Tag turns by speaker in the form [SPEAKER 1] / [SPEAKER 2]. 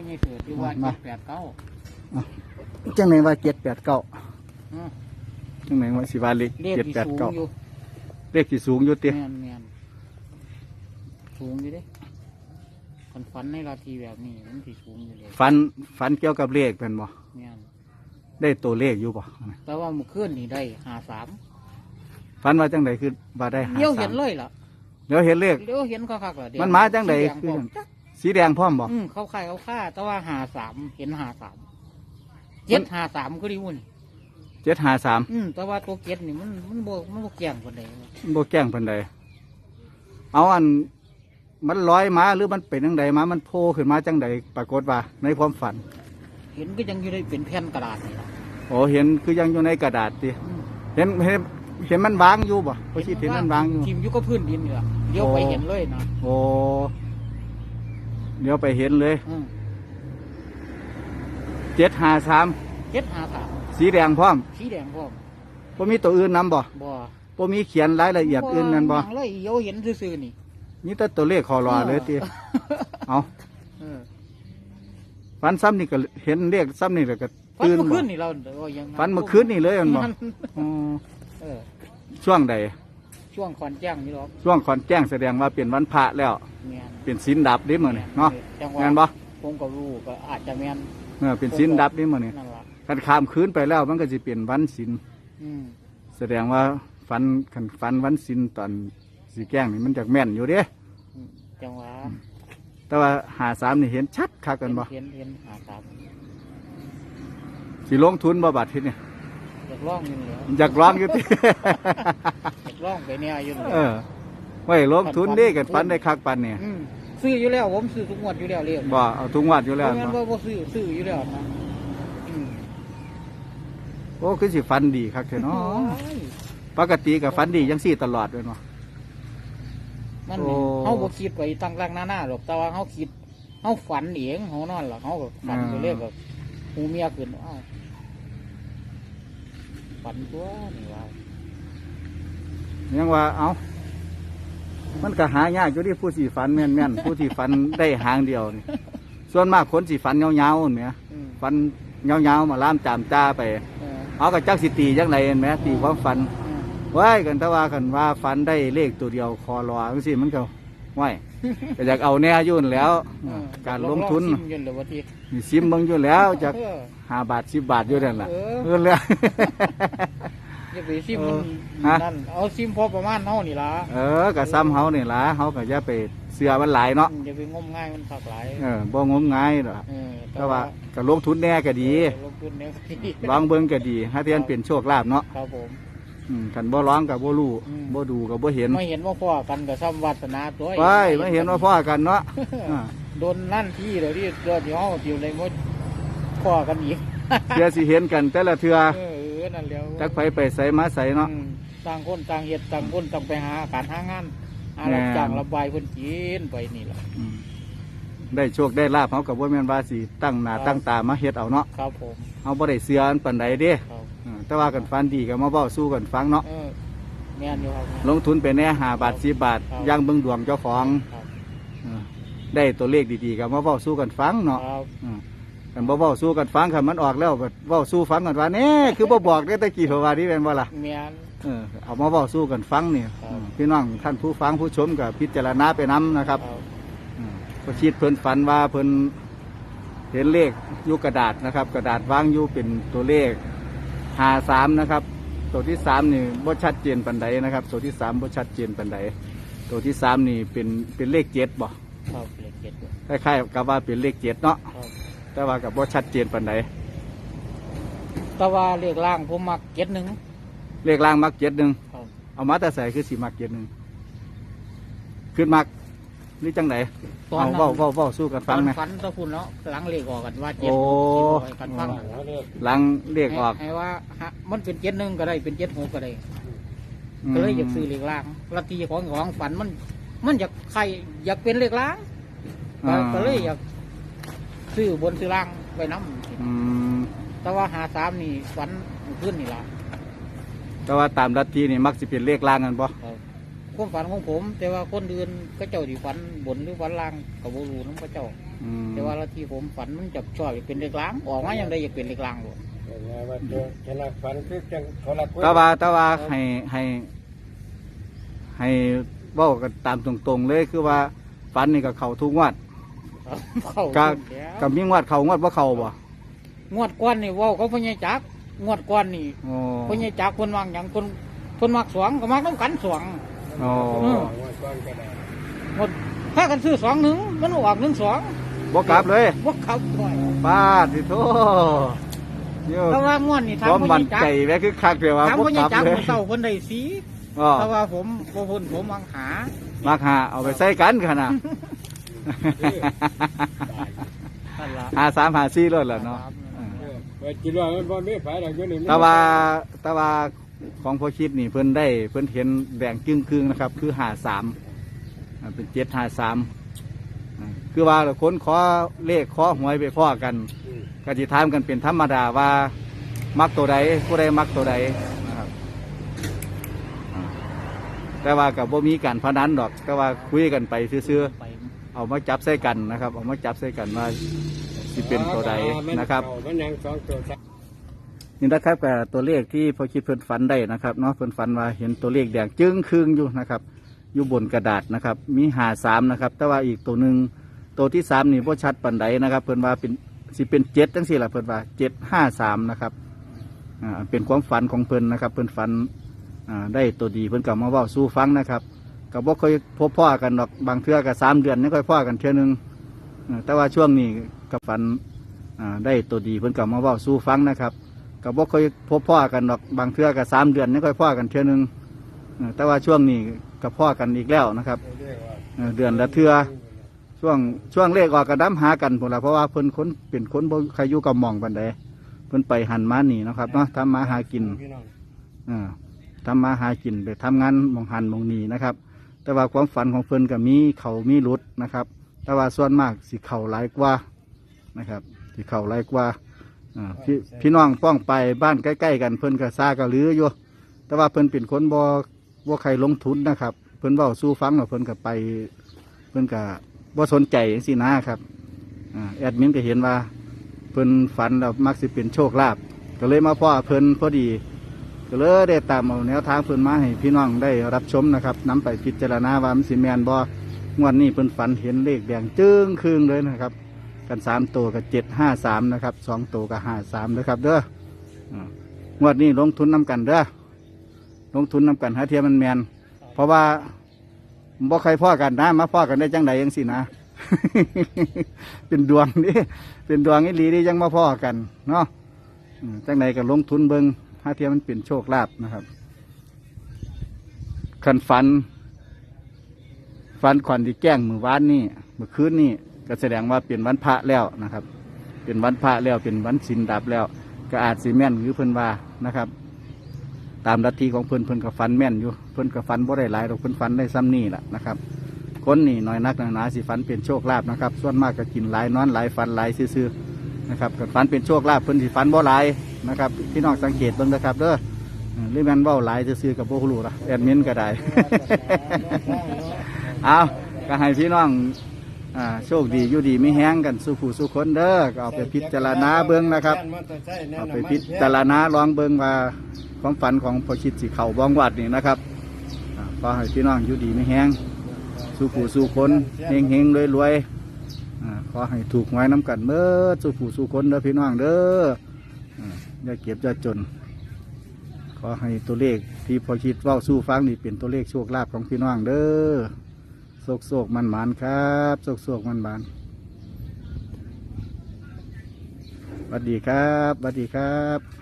[SPEAKER 1] อใหญ่เสือที่ว่า
[SPEAKER 2] มา
[SPEAKER 1] เจ็ดแปดเก้า
[SPEAKER 2] จังไหนว่าเจ็ดแปดเก้า
[SPEAKER 1] อืม
[SPEAKER 2] จังไหนว่าสิว่าเลข
[SPEAKER 1] เลข
[SPEAKER 2] เจ็ด
[SPEAKER 1] ที่
[SPEAKER 2] แปด
[SPEAKER 1] สูง
[SPEAKER 2] เก้า
[SPEAKER 1] อยู่
[SPEAKER 2] เลขที่สูงอยู่เตี้ย
[SPEAKER 1] แม่นแม่นสูงอยู่เด้คันฝันในราตรีแบบนี้มันที่สูงอยู่เลย
[SPEAKER 2] ฝันฝันเกี่ยวกับเลขเป็นบ่
[SPEAKER 1] แม่น
[SPEAKER 2] ได้ตัวเลขอยู่บ่
[SPEAKER 1] แต่ว่าเมื่อคืนนี่ได้หาสาม
[SPEAKER 2] ฝันว่าจังไดคือว่าได้หา
[SPEAKER 1] เลี้ยว
[SPEAKER 2] สา
[SPEAKER 1] เห็
[SPEAKER 2] ม
[SPEAKER 1] นเลยล่ะ
[SPEAKER 2] เดี๋ยวเห็นเลข
[SPEAKER 1] เลี้ยวเห็นเขาคักๆล่ะเดี๋ยว
[SPEAKER 2] มันมาจังใด
[SPEAKER 1] สีแคื
[SPEAKER 2] อ
[SPEAKER 1] พร้มจัก
[SPEAKER 2] สีแดงพร้อมบ่
[SPEAKER 1] อืมเขาขายเขาค่า แต่ว่าหาสามเห็นหาสามเจ็ดหาสามก็ดีวุ่น
[SPEAKER 2] เจ็ดหาสาม
[SPEAKER 1] อืมแต่ว่าตัวเจ็ดนี่มันมันโบมันโบเกี่ยงคนใดวะ
[SPEAKER 2] บ่แกล้งเพิ่นใดเอาอันมันลอยมาหรือมันเป็นจังใดมามันโผล่ขึ้นมาจังใดปรากฏว่า ในความฝัน
[SPEAKER 1] เห็นก็ยังอยู่ในเป็นแผ่นกระดาษนี่ล่ะ
[SPEAKER 2] โอ้เห็นคือยังอยู่ในกระดาษติ
[SPEAKER 1] อืม
[SPEAKER 2] เห็นเห็นเห็นมันวางอยู่บ่พอคิดเห็นมันวางอยู่
[SPEAKER 1] ทิมอยู่ก็พื้นดินนี่ล่ะเลี้ยวไป
[SPEAKER 2] โอ้
[SPEAKER 1] เห็นเลยนะ
[SPEAKER 2] โอ้ เดี๋ยวไปเห็นเลย
[SPEAKER 1] อืม
[SPEAKER 2] เจ็ดหาสาม
[SPEAKER 1] เจ็ดหาสาม
[SPEAKER 2] สีแดงพร้อม
[SPEAKER 1] สีแดงพร้อม
[SPEAKER 2] บ่มีตัวอื่นนํบ่
[SPEAKER 1] บ่
[SPEAKER 2] บ่มีเขียนรายละเอียดอื่นนั่นบ่
[SPEAKER 1] หยังเลยเลี้ยวเห็นซื่อๆนี่
[SPEAKER 2] มีแต่ตัวเลขคอรอเลยติเอา
[SPEAKER 1] เออ
[SPEAKER 2] ฝันซ้ำนี่ก็เห็นเลขซ้ำนี่แล้วก็
[SPEAKER 1] ฟัน
[SPEAKER 2] ตื่น
[SPEAKER 1] เมื่อ
[SPEAKER 2] บ่
[SPEAKER 1] คืนนี่เราเออยัง
[SPEAKER 2] ฝันเมื่อคืนนี่เลยมันบ่
[SPEAKER 1] มัน
[SPEAKER 2] อ๋อ
[SPEAKER 1] เออ
[SPEAKER 2] ช่วงใด
[SPEAKER 1] ช่วงคอนแจ้งนี่หรอก
[SPEAKER 2] ช่วงขอนแจ้งแสดงว่าเป็นวันพระแล้ว
[SPEAKER 1] แม่น
[SPEAKER 2] เป็นศีลดับเด้มื้อนี้เนาะ
[SPEAKER 1] จังห
[SPEAKER 2] แม่
[SPEAKER 1] วะ
[SPEAKER 2] นบ่
[SPEAKER 1] ผมก็รู้ก็อาจจะแม่น
[SPEAKER 2] เออเป็นศีลดับเด้มื้อนี้
[SPEAKER 1] นั่นล่ะ
[SPEAKER 2] คันข้ามคืนไปแล้วมันก็สิเป็นวันศีล
[SPEAKER 1] อืม
[SPEAKER 2] แสดงว่าฝันคันฝันวันศีลตอนสิแกล้งนี่มันจักแม่นอยู่เด้
[SPEAKER 1] อืมจังหวะ
[SPEAKER 2] แต่ว่าหาสามนี่เห็นชัดคักกันบ่
[SPEAKER 1] เห็นเห็นหาสาม
[SPEAKER 2] สิลงทุนบ่บัดทีนี่
[SPEAKER 1] อยากล่องอยู่แล้ว
[SPEAKER 2] อยากร้องอยู่ติ
[SPEAKER 1] อยากล่องไปเนี่ยอยู่แล้ว
[SPEAKER 2] เออไว้ลงทุนเด้กันฝันได้คักปันเนี่ย
[SPEAKER 1] มซื้ออยู่แล้วผมซื้อทุกงวดอยู่แล้วเรียก
[SPEAKER 2] บ่เอาทุกงวัดอยู่แล้ว
[SPEAKER 1] เพราะงั้น
[SPEAKER 2] เนาะ
[SPEAKER 1] ว่าบ่ซื้อซื้ออยู่แล้วนะอืม
[SPEAKER 2] โอ้คือสิฝันดีคักแท้เนาะ
[SPEAKER 1] โอ้ย
[SPEAKER 2] ปกติก็ฝันดีจังซี่ตลอดเลยเนาะ
[SPEAKER 1] มัน
[SPEAKER 2] โอ้
[SPEAKER 1] นี่เฮาบ่คิดไปตั้งรักหน้าๆหรอกแต่ว่าเฮาคิดเฮาฝันเองเฮานอนหลับเฮาก็ฝันไปเรื่อยแบบหูเมียขึ้นอ้าว ฝันตัวนี่ว่า
[SPEAKER 2] ยังว่าเอามันก็หายากอยู่ที่ผู้สิฝันแม่นๆผู้ที่ฝันได้หางเดียวนี่ส่วนมากคนสิฝันยาวๆนี่แหม
[SPEAKER 1] อืม
[SPEAKER 2] ฝันยาวๆมาล่ามจามจ้าไป
[SPEAKER 1] เออ
[SPEAKER 2] เอากับจักสิตีจังไรเห็นไหมตีความฝัน
[SPEAKER 1] อืม
[SPEAKER 2] ไว้กันแต่ว่ากันว่าฝันได้เลขตัวเดียวคอรอจังสิมันก็ ไว้ก็อยากเอาแน่อยุ่นนแหล้ว
[SPEAKER 1] เออ
[SPEAKER 2] การลงทุน
[SPEAKER 1] อซิมอยืนเลยว่าที่
[SPEAKER 2] มีซิมเบิ่งอยู่แล้วจาก
[SPEAKER 1] เออ
[SPEAKER 2] ห้าบาทสิบบาทอยู่นั่นล่ะ
[SPEAKER 1] เออ
[SPEAKER 2] เออเลย
[SPEAKER 1] อย่าไปซิม
[SPEAKER 2] เอ
[SPEAKER 1] มัน
[SPEAKER 2] อฮะ
[SPEAKER 1] นั่นเอาซิมพอประมาณเฮานี่ล่ะ
[SPEAKER 2] เออก็ซ้ำเฮานี่ล่ะเฮาก็อย่าไปเสือมันหลายเนาะ
[SPEAKER 1] อย่าไปงมง่ายมันผักหลาย
[SPEAKER 2] เออบ่งมงายดอก
[SPEAKER 1] เออ
[SPEAKER 2] แต่ว่าก็ลงทุนแน่ก็ดี
[SPEAKER 1] เออลงทุนเนี่ยก็ดี
[SPEAKER 2] ลองเบิ่งก็ดีถ้าเทียนเป็นโชคลาภเนาะ
[SPEAKER 1] ครับผม
[SPEAKER 2] อืมคันบ่ร้องก็บ่รู้
[SPEAKER 1] อืม
[SPEAKER 2] บ่ดูก็บ่เห็น
[SPEAKER 1] ไม่เห็นว่าพ่อกันกับซ้ำวัฒนาตัว
[SPEAKER 2] ไปไม่เห็นว่าพ่อกันเนาะอ่า
[SPEAKER 1] โดนนั่นที่เดี๋ยวที่เดี๋ยวที่ห้องอยู่ในมดพ่อกันอีก
[SPEAKER 2] เดี๋ยวสิเห็นกันแต่ละเทื่อ
[SPEAKER 1] เออเออนั่นแล้ว
[SPEAKER 2] จักไปไปใส่มาใส่เนาะ
[SPEAKER 1] อืมต่างคนต่างเหตุต่างคนต่างไปหาการหางานหา
[SPEAKER 2] แม่
[SPEAKER 1] รับ
[SPEAKER 2] น
[SPEAKER 1] จ้างระบายคนจีนไปนี่แหละ
[SPEAKER 2] อืมได้โชคได้ลาภเฮากับว่าแม่นว่าสิตั้งหน้าตั้งตามาเฮ็ดเอาเนาะ
[SPEAKER 1] ครับผม
[SPEAKER 2] เฮาบ่ได้เสืออันปานใดเด้
[SPEAKER 1] ครับ
[SPEAKER 2] เออ แต่ว่ากันฟันดีก็มาเว้าสู้กันฟังเนาะ
[SPEAKER 1] เออแม่นอยู่ครับ
[SPEAKER 2] ลงทุนไปแน่5บาท10บาท
[SPEAKER 1] ครับ
[SPEAKER 2] ย่างเบิ่งดวงเจ้าของ
[SPEAKER 1] ครับ
[SPEAKER 2] เออได้ตัวเลขดีๆก็มาเว้าสู้กันฟังเนาะ
[SPEAKER 1] ครับ
[SPEAKER 2] เออกันบ่เว้าสู้กันฟังคันมันออกแล้วก็เว้าสู้ฟังกันว่าแน่คือบ่บอกได้แต่กี่เท่าว่านี่แม่นบ่ล่ะ
[SPEAKER 1] แม่น
[SPEAKER 2] เออเอามาเว้าสู้กันฟังนี่
[SPEAKER 1] ครับ
[SPEAKER 2] เออพี่น้องท่านผู้ฟังผู้ชมก็พิจารณาไปนํนะครับ
[SPEAKER 1] ครับ
[SPEAKER 2] อืมก็คิดเพิ่นฝันว่าเพิ่นเห็นเลขอยู่กระดาษนะครับ กระดาษวางอยู่เป็นตัวเลข หาสามนะครับ ตัวที่สามนี่บ่ชัดเจนปันใดนะครับ ตัวที่สามบ่ชัดเจนปันใดตัวที่สามนี่เป็นเป็นเลขเจ็ดบ่
[SPEAKER 1] ครับเลขเจ็ดด้วย
[SPEAKER 2] คล้ายๆกับว่าเป็นเลขเจ็ดเนาะ
[SPEAKER 1] ครับ
[SPEAKER 2] แต่ว่ากับบ่ชัดเจนปันใด
[SPEAKER 1] แต่ว่าเลขล่างผมมักเจ็ดหนึ่ง
[SPEAKER 2] เลขล่างมักเจ็ดหนึ่ง
[SPEAKER 1] ครับ
[SPEAKER 2] เอามาแต่ใส่คือสีมักเจ็ดหนึ่งขึ้นมัก หรือจังไหน
[SPEAKER 1] ตอน
[SPEAKER 2] เอา
[SPEAKER 1] นั้น
[SPEAKER 2] เว้าเว้าเว้าสู้กัน
[SPEAKER 1] ต
[SPEAKER 2] ฟั
[SPEAKER 1] องน
[SPEAKER 2] นะ
[SPEAKER 1] ฝันตะพุ่นเนาะหลังเลขออกกันว่าเจ็ด
[SPEAKER 2] โอ้
[SPEAKER 1] เจ็ดกันฟัง
[SPEAKER 2] หลังเลขออก
[SPEAKER 1] ให้ว่าฮะมันเป็นเจ็ดหนึ่งก็ได้เป็นเจ็ดหกก็ได้ก็เลยอยากซื้อเลขล่างลัทธิของของฝันมัน มันอยากใครอยากเป็นเลขล่างก็
[SPEAKER 2] อ่า
[SPEAKER 1] ก็เลยอยากซื้อบนซื้อล่างไปน้
[SPEAKER 2] อืมำ
[SPEAKER 1] แต่ว่าหาสามนี่ฝันขึ้นนี่ละ
[SPEAKER 2] แต่ว่าตามลัทธินี่มักสิเป็นเลขล่างกันบ่
[SPEAKER 1] ค วามฝันของผม แต่ว่าคนอื่นก็เจ้าที่ฝันบนหรือฝันล่างกับบูรูน้ำก็เจ้า
[SPEAKER 2] อืม
[SPEAKER 1] แต่ว่าละที่ผมฝันมันจะชอบเป็นเลขล้างออกมายังได้อยากเป็นเลขล้างหมด
[SPEAKER 3] แต่ว่าตัวชนะฝันคือจังเขาละคุย
[SPEAKER 2] แต่ว่าแต่ว่าให้ให้ ให้เว้ากันตามตรงๆเลยคือว่าฝันนี่ก็เข้าทุกงวด
[SPEAKER 1] เข้า
[SPEAKER 2] ก็
[SPEAKER 1] แล้ว
[SPEAKER 2] ก็มีงวดเข้างวดบ่เข้าบ่
[SPEAKER 1] งวดก้อนนี่เว่าเขาพญาจักงวดก้อนนี่
[SPEAKER 2] โอ้
[SPEAKER 1] พญาจักคนวางอย่างคนคนมักสวงก็มักต้องกันสวง
[SPEAKER 2] โอ้
[SPEAKER 1] อืม
[SPEAKER 3] ว่าก้อนก็ได้
[SPEAKER 1] หมดถ้ากันซื้อสองหนึ่งมันออกหนึ่งสอง
[SPEAKER 2] บ่กลับเลย
[SPEAKER 1] พวกเขาด้วย
[SPEAKER 2] ป้าสิโทโย
[SPEAKER 1] แต่ว่างวดนี่
[SPEAKER 2] ค
[SPEAKER 1] ทำ
[SPEAKER 2] วาม
[SPEAKER 1] พ
[SPEAKER 2] มั่น
[SPEAKER 1] ญาจัก
[SPEAKER 2] ใจแม่คือคักเดียวว่า
[SPEAKER 1] ทำ
[SPEAKER 2] บ่
[SPEAKER 1] พ
[SPEAKER 2] ก
[SPEAKER 1] ญา
[SPEAKER 2] ลับ
[SPEAKER 1] จัก
[SPEAKER 2] เลย
[SPEAKER 1] เศร้าคนใดสี
[SPEAKER 2] อ๋อ
[SPEAKER 1] แต่ว่าผมบ่เพิ่นผมมังหา
[SPEAKER 2] มักหาเอาไปใส่กันขนาด
[SPEAKER 1] นั่นล่ะ
[SPEAKER 2] หาสามหาสี่รถแล้วเนาะ
[SPEAKER 3] เออว่าจิตว่ามันบ่มีไฟดอกอยู่นี่มัน
[SPEAKER 2] แต่ว่าแต่ว่า ของพ่อคิดนี่เพิ่นได้เพิ่นเห็นแดงจึงครึ่งนะครับ คือหาสามเป็นเจ็ดหาสามคือว่าคนขอเลขขอหวยไปพ่อกันก็จิถามกันเป็นธรรมดาว่ามักตัวใดผู้ใดมักตัวใดนะครับแต่ว่ากับบ่มีการพนันดอก แต่ว่าคุยกันไปซื่อๆเอามาจับใส่กันนะครับ เอามาจับใส่กันว่าสิเป็นตัวใดนะครับ
[SPEAKER 3] นี่
[SPEAKER 2] นะครับกับตัวเลขที่พอคิดเพิ่นฝันได้นะครับเนาะเพิ่นฝันว่าเห็นตัวเลขแดงจึ้งคึงอยู่นะครับอยู่บนกระดาษนะครับ มีหาสามนะครับ แต่ว่าอีกตัวหนึ่งตัวที่สามนี่พ่ชัดปันใดนะครับ เพิ่นว่าเป็นสิเป็นเจ็ดจังสี่ละเพิ่นว่าเจ็ดห้าสามนะครับอ่าเป็นความฝันของเพิ่นนะครับ เพิ่นฝันอ่าได้ตัวดีเพิ่นกลับมาเว่าสู้ฟังนะครับกับว่าเคยพบพ่อกันดอกบางเทื่อกับสามเดือนไม่ค่อยพ่อกันเทื่อนึงแต่ว่าช่วงนี้กับฝันอ่าได้ตัวดีเพิ่นกลับมาเว่าสู้ฟังนะครับ กับว่าเคยพบพ่อกันดอกบางเทื่อกับสามเดือนไม่ค่อยพ่อกันเทื่อนึงเออแต่ว่าช่วงนี้กับพ่อกันอีกแล้วนะครับ
[SPEAKER 3] เรียกว่า
[SPEAKER 2] เออเดือนละเทื่อช่วงช่วงเลขออกกระดั้หากันพวกเราเพราะว่าเพิ่นคนเป็นคนบ่ใครอยู่กับหมองปันใดเพิ่นไปหันมาหนีนาะครับเนาะทำมาหากิน
[SPEAKER 3] พี่น้อง
[SPEAKER 2] เออทำมาหากินไปทำงานหมองหันหมองหนีนะครับ แต่ว่าความฝันของเพิ่นก็มีเขามีรุดนะครับ แต่ว่าส่วนมากสิเข่าหลายกว่านะครับสิเข่าหลายกว่า อ่าพี่พี่น้องป้องไปบ้านใกล้ๆกันเพิ่นก็ซากระลืออยู่แต่ว่าเพิ่นเป็นคนบ่บ่ใครลงทุนนะครับ เพิ่นเว้าสู้ฟังแล้วเพิ่นก็ไป เพิ่นก็บ่สนใจจังซี่นะครับอ่าแอดมินก็เห็นว่า เพิ่นฝันแล้วมักสิเป็นโชคลาภก็เลยมาพ่อเพิ่นพอดี ก็เลยได้ตามเอาแนวทางเพิ่นมาให้พี่น้องได้รับชมนะครับนํไปพิจารณาว่ามันสิแม่นบ่งวดนี้เพิ่นฝันเห็นเลขแดงจึ้งครึ่งเลยนะครับ กันสามตัวกับเจ็ดห้าสามนะครับสองตัวกับห้าสามนะครับ เด้ออ่างวดนี้ลงทุนน้กันเด้อลงทุนน้กันหาเทียมมันแมนเพราะว่าบ่ใครพ่อกันนะมาพ่อกันได้จังใดยังสินะ เป็นดวงนี่เป็นดวงอีหลีนี่ยังมาพ่อกันเนาะจังใดก็ลงทุนเบิงหาเทียมมันเป็นโชคลาภนะครับคันฝันฝันขวัญที่แกล้งมือวานนี่เมื่อคืนนี่ ก็แสดงว่าเป็นวันพระแล้วนะครับ เป็นวันพระแล้วเป็นวันสินดับแล้ว ก็อาจสิแม่นหรือเพิ่นว่านะครับ ตามลัทธิของเพิ่นเพิ่นก็ฟันแม่นอยู่เพิ่นก็ฟันบ่ได้หลายหรอกเพิ่นฟันได้ซ้ำนี่แหละนะครับคนนี่น้อยนักหนาสิฟันเป็นโชคลาภนะครับ ส่วนมากก็กินหลายนอนหลายฟันหลายซื่อๆนะครับก็ฟันเป็นโชคลาภเพิ่นสิฟันบ่หลายนะครับพี่น้องสังเกตเบิ่งนะครับเด้อหรือแม่นเว้าหลายซื่อๆกับโบ่รู้ละแอดมินก็ได้ เอาก็ให้พี่น้อง อ่าโชคดีอยู่ดีไม่แห้งกันสู้ผู้สู้คนเด้อก็เอาไปพิจารณาเบิ้งนะครับ เอาไปพิจารณาลองเบิ้งว่าความฝันของพอคิดสิเขาบ้องวัดนี่นะครับอ่าก็ให้พี่น้องอยู่ดีไม่แห้งสู้ผู้สู้คนเฮงเฮงรวยรวยๆอ่าขอให้ถูกไว้น้ำกันเมื่อสู้ผู้สู้คนเด้อพี่น้องเด้ออ่าอย่าเก็บอย่าจน ขอให้ตัวเลขที่พอคิดเว่าสู้ฟังนี่เป็นตัวเลขโชคลาภของพี่น้องเด้อ กโศกมันหมานครับโศกโศกมันหมานสวัสดีครับสวัสดีครับ